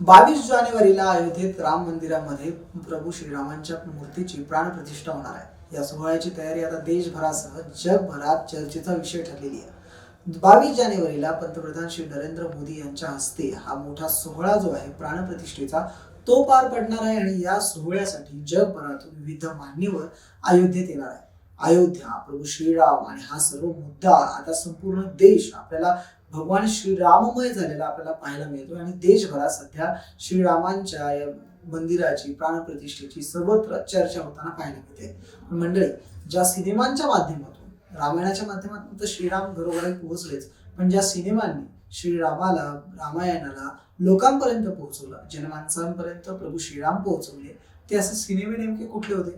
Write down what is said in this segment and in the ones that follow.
बावीस जानेवारीला अयोध्येत राम मंदिरामध्ये प्रभू श्रीरामांच्या मूर्तीची प्राणप्रतिष्ठा होणार आहे. या सोहळ्याची तयारी आता देशभरासह जगभरात चर्चेचा विषय ठरलेली आहे. बावीस जानेवारीला पंतप्रधान श्री नरेंद्र मोदी यांच्या हस्ते हा मोठा सोहळा जो आहे प्राणप्रतिष्ठेचा तो पार पडणार आहे आणि या सोहळ्यासाठी जगभरातून विविध मान्यवर अयोध्येत येणार आहे. अयोध्या प्रभू श्रीराम आणि हा सर्व मुद्दा आता संपूर्ण देश आपल्याला भगवान श्रीराममय झालेला आपल्याला पाहायला मिळतो. आणि देशभरात सध्या श्रीरामांच्या या मंदिराची प्राणप्रतिष्ठेची सर्वत्र चर्चा होताना पाहायला मिळते. मंडळी ज्या सिनेमांच्या माध्यमातून रामायणाच्या माध्यमातून तर श्रीराम घरोघरी पोहोचलेच. पण ज्या सिनेमांनी श्रीरामाला रामायणाला लोकांपर्यंत पोहोचवलं जनमानसांपर्यंत प्रभू श्रीराम पोहोचवले ते असे सिनेमे नेमके कुठले होते?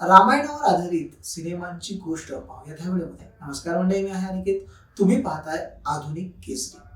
रामायणावर आधारित सिनेमांची गोष्ट पाहूया त्या व्हिडिओमध्ये नमस्कार मंडळी मी आहे अनिकेत. तुम्ही पाहताय आधुनिक केसरी.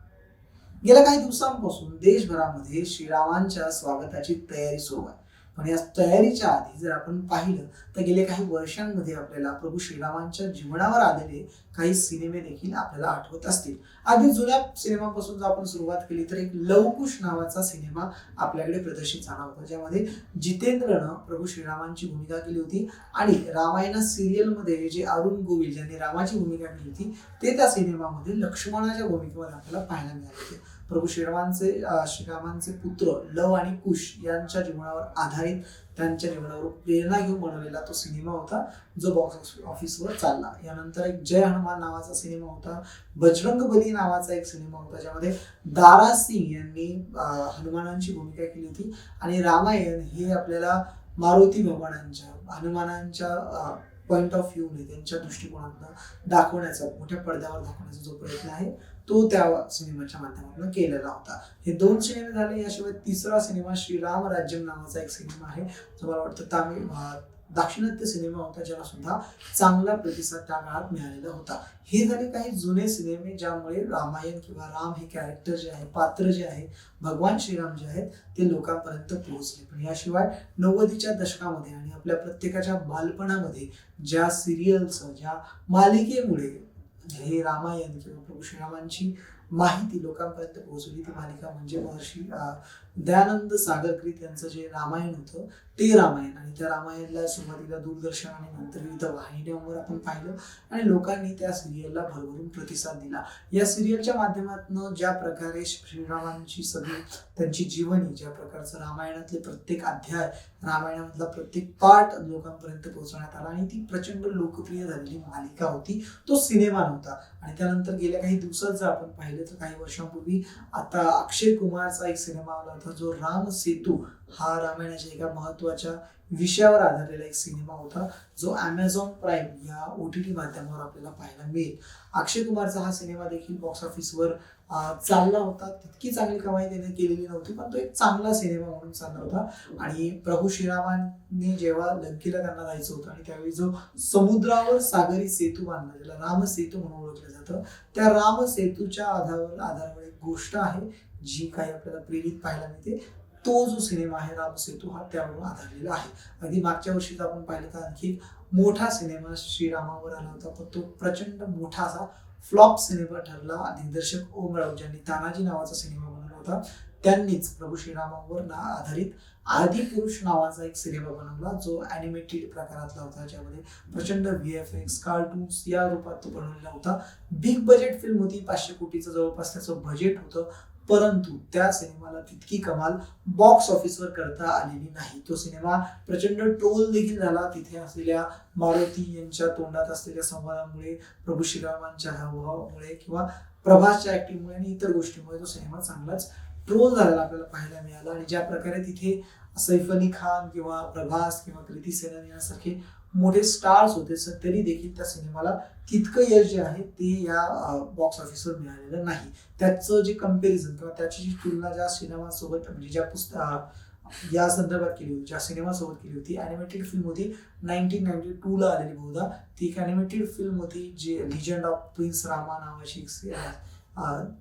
गेल्या काही दिवसांपासून देशभरामध्ये श्रीरामांच्या स्वागताची तयारी सुरू आहे. पण या तयारीच्या आधी जर आपण पाहिलं तर गेल्या काही वर्षांमध्ये आपल्याला प्रभू श्रीरामांच्या जीवनावर आलेले काही सिनेमे देखील आपल्याला आठवत असतील. आधी जुन्या सिनेमापासून जर आपण सुरुवात केली तर एक लवकुश नावाचा सिनेमा आपल्याकडे प्रदर्शित झाला होता ज्यामध्ये जितेंद्रनं प्रभू श्रीरामांची भूमिका केली होती आणि रामायण सिरियलमध्ये जे अरुण गोविल ज्यांनी रामाची भूमिका केली होती ते त्या सिनेमामध्ये लक्ष्मणाच्या भूमिकेमध्ये आपल्याला पाहायला मिळाले होते. प्रभू श्रीरामांचे श्रीरामांचे पुत्र लव आणि कुश यांच्या जीवनावर आधारित त्यांच्या जीवनावर प्रेरणा घेऊन बनवलेला तो सिनेमा होता जो बॉक्स ऑफिसवर चालला. यानंतर एक जय हनुमान नावाचा सिनेमा होता बजरंग बली नावाचा एक सिनेमा होता ज्यामध्ये दारा सिंग यांनी हनुमानांची भूमिका केली होती आणि रामायण हे आपल्याला मारुती भगवानांच्या हनुमानांच्या पॉईंट ऑफ व्ह्यूने त्यांच्या दृष्टिकोनातून दाखवण्याचा मोठ्या पडद्यावर दाखवण्याचा जो प्रयत्न आहे तो त्या सिनेमाच्या माध्यमातून केलेला होता. हे दोन सिनेमे झाले याशिवाय तिसरा सिनेमा श्रीराम राज्यम नावाचा एक सिनेमा आहे जो मला वाटतं तामिळ दाक्षिणात्य सिनेमा होता ज्याला सुद्धा चांगला प्रतिसाद त्या काळात मिळालेला होता. हे झाले काही जुने सिनेमे ज्यामुळे रामायण किंवा राम हे कॅरेक्टर जे आहे पात्र जे आहे भगवान श्रीराम जे आहेत ते लोकांपर्यंत पोहोचले. पण याशिवाय नव्वदीच्या दशकामध्ये आणि आपल्या प्रत्येकाच्या बालपणामध्ये ज्या सिरियल्स ज्या मालिकेमुळे हे रामायण किंवा प्रभू श्रीरामांची माहिती लोकांपर्यंत पोहोचली ती मालिका म्हणजे महर्षी दयानंद सागरकरी यांचं जे रामायण होतं ते रामायण. आणि त्या रामायणाला सुरुवातीला दूरदर्शन आणि नंतर विविध वाहिन्यांवर आपण पाहिलं आणि लोकांनी त्या सिरियलला भरभरून प्रतिसाद दिला. या सिरियलच्या माध्यमातून ज्या प्रकारे श्रीरामांची सगळी त्यांची जीवनी ज्या प्रकारचं रामायणातले प्रत्येक अध्याय रामायणामधला प्रत्येक पाठ लोकांपर्यंत पोहोचवण्यात आला आणि ती प्रचंड लोकप्रिय झालेली मालिका होती तो सिनेमा नव्हता. आणि त्यानंतर गेल्या काही दिवसात जर आपण पाहिलं तर काही वर्षांपूर्वी आता अक्षय कुमारचा एक सिनेमा आला अर्थात जो राम सेतू हा रामायणाच्या एका महत्त्वाच्या विषयावर आधारलेला एक सिनेमा होता जो अमेझॉन प्राईम या ओ टी टी माध्यमावर आपल्याला पाहायला मिळेल. अक्षय कुमारचा हा सिनेमा देखील बॉक्स ऑफिसवर चालला होता. तितकी चांगली कमाई त्याने केलेली नव्हती पण तो एक चांगला सिनेमा म्हणून चालला होता. आणि प्रभू श्रीरामांनी जेव्हा लंकेला त्यांना जायचं होतं आणि त्यावेळी जो समुद्रावर सागरी सेतू बांधला ज्याला राम सेतू म्हणून ओळखलं जातं त्या राम सेतूच्या आधारावर आधारावर एक गोष्ट आहे जी काही आपल्याला प्रेरित पाहायला मिळते तो जो सिनेमा आहे राम सेतू हा त्यावर आधारलेला आहे. अगदी मागच्या वर्षीच आपण पाहिलं तर आणखी एक मोठा सिनेमा श्रीरामावर आला होता पण तो प्रचंड मोठा असा फ्लॉप सिनेमा ठरला. दिग्दर्शक ओम राऊत ज्यांनी तानाजी नावाचा सिनेमा बनवला होता त्यांनीच प्रभू श्रीरामावर ना आधारित आदिपुरुष नावाचा एक सिनेमा बनवला जो अॅनिमेटेड प्रकारातला होता ज्यामध्ये प्रचंड व्ही एफ एक्स कार्टून्स या रूपात तो बनवलेला होता. बिग बजेट फिल्म होती पाचशे कोटीचं जवळपास त्याचं बजेट होतं. परंतु त्या सिनेमाला तितकी कमाल बॉक्स ऑफिसवर करता आलेली नाही. तो सिनेमा प्रचंड ट्रोल देखील झाला. तिथे असलेल्या मारुती यांच्या तोंडात असलेल्या संवादामुळे प्रभू श्रीरामांच्या हावभावामुळे किंवा प्रभासच्या ऍक्टिंगमुळे आणि इतर गोष्टीमुळे तो सिनेमा चांगलाच ट्रोल झालेला आपल्याला पाहायला मिळाला. आणि ज्या प्रकारे तिथे सैफ अली खान किंवा प्रभास किंवा कृती सेनन यासारखे मोठे स्टार्स होते. सर तरी देखील त्या सिनेमाला तितकं यश जे आहे ते या बॉक्स ऑफिसवर मिळालेलं नाही. त्याचं जे कंपॅरिझन किंवा त्याची जी तुलना ज्या सिनेमासोबत म्हणजे ज्या पुस्तक या संदर्भात केली होती ज्या सिनेमासोबत केली होती ॲनिमेटेड फिल्म होती नाईन्टीन नाईन्टी टूला आलेली बहुधा. ती एक ॲनिमेटेड फिल्म होती जी लिजंड ऑफ प्रिन्स रामा नावाची एक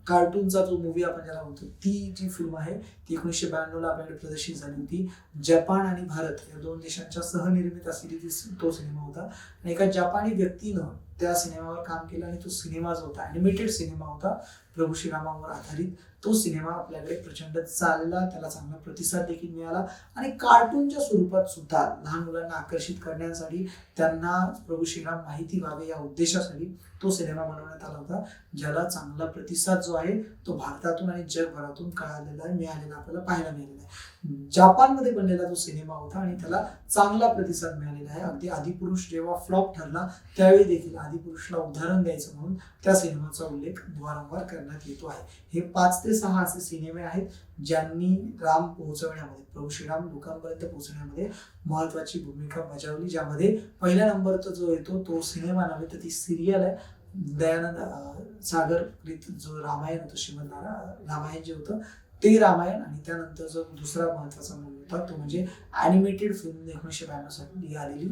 कार्टूनचा जो मूवी आपण ज्याला म्हणतो ती जी फिल्म आहे ती एकोणीसशे ब्याण्णवला आपल्याकडे प्रदर्शित झाली होती. जपान आणि भारत या दोन देशांच्या सहनिर्मित असलेली ती तो सिनेमा होता. आणि एका जपानी व्यक्तीनं त्या सिनेमावर काम केलं आणि तो सिनेमा जो होता ॲनिमेटेड सिनेमा होता. प्रभू श्रीरामावर आधारित तो सिनेमा आपल्याकडे प्रचंड चालला त्याला चांगला प्रतिसाद देखील मिळाला आणि कार्टूनच्या स्वरूपात सुद्धा लहान मुलांना आकर्षित करण्यासाठी त्यांना प्रभू श्रीराम माहिती व्हावे या उद्देशासाठी तो सिनेमा बनवण्यात आला होता ज्याला चांगला प्रतिसाद जो आहे तो भारतातून आणि जगभरातून कळालेला आहे, मिळालेला आपल्याला पाहायला मिळालेला आहे. जपानमध्ये बनलेला तो सिनेमा होता आणि त्याला चांगला प्रतिसाद मिळालेला आहे. अगदी आदिपुरुष जेव्हा फ्लॉप ठरला त्यावेळी देखील आदिपुरुषला उदाहरण द्यायचं म्हणून त्या सिनेमाचा उल्लेख वारंवार करण्यात येतो आहे. हे पाच ते सहा असे सिनेमे आहेत ज्यांनी राम पोहोचवण्यामध्ये प्रभू श्रीराम लोकांपर्यंत पोहोचण्यामध्ये महत्वाची भूमिका बजावली ज्यामध्ये पहिल्या नंबरचा जो येतो तो सिनेमा नव्हे तर ती सिरियल आहे. दयानंद सागर कृत जो रामायण होतं श्रीमंतारा रामायण जे होतं ते रामायण आणि त्यानंतर जो दुसरा महत्त्वाचा मूवी होता तो म्हणजे अॅनिमेटेड फिल्म एकोणीसशे ब्याण्णव साली आलेली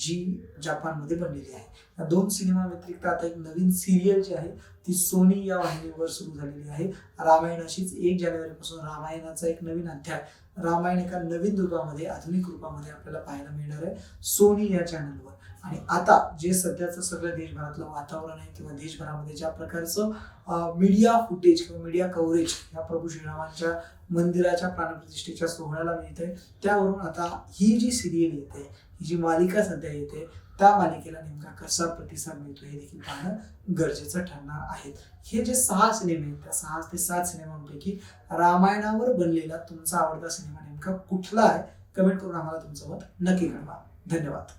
जी जपानमध्ये बनलेली आहे. या दोन सिनेमा व्यतिरिक्त आता एक नवीन सिरियल जी आहे ती सोनी या वाहिनीवर सुरू झालेली आहे. रामायणाशीच एक जानेवारीपासून रामायणाचा एक नवीन अध्याय रामायण एका नवीन रूपामध्ये आधुनिक रूपामध्ये आपल्याला पाहायला मिळणार आहे. सोनी या चॅनलवर आणि आता जे सध्याचं सगळं देशभरातलं वातावरण आहे किंवा देशभरामध्ये ज्या प्रकारचं मीडिया फुटेज किंवा मीडिया कव्हरेज या प्रभू श्रीरामांच्या मंदिराच्या प्राणप्रतिष्ठेच्या सोहळ्याला मिळते त्यावरून आता ही जी सिरियल येते ही जी मालिका सध्या येते त्या मालिकेला नेमका कसा प्रतिसाद मिळतो हे देखील पाहणं गरजेचं ठरणार आहे. हे जे सहा सिनेमे आहेत त्या सहा ते सात सिनेमांपैकी रामायणावर बनलेला तुमचा आवडता सिनेमा नेमका कुठला आहे? कमेंट करून आम्हाला तुमचं मत नक्की कळवा. धन्यवाद.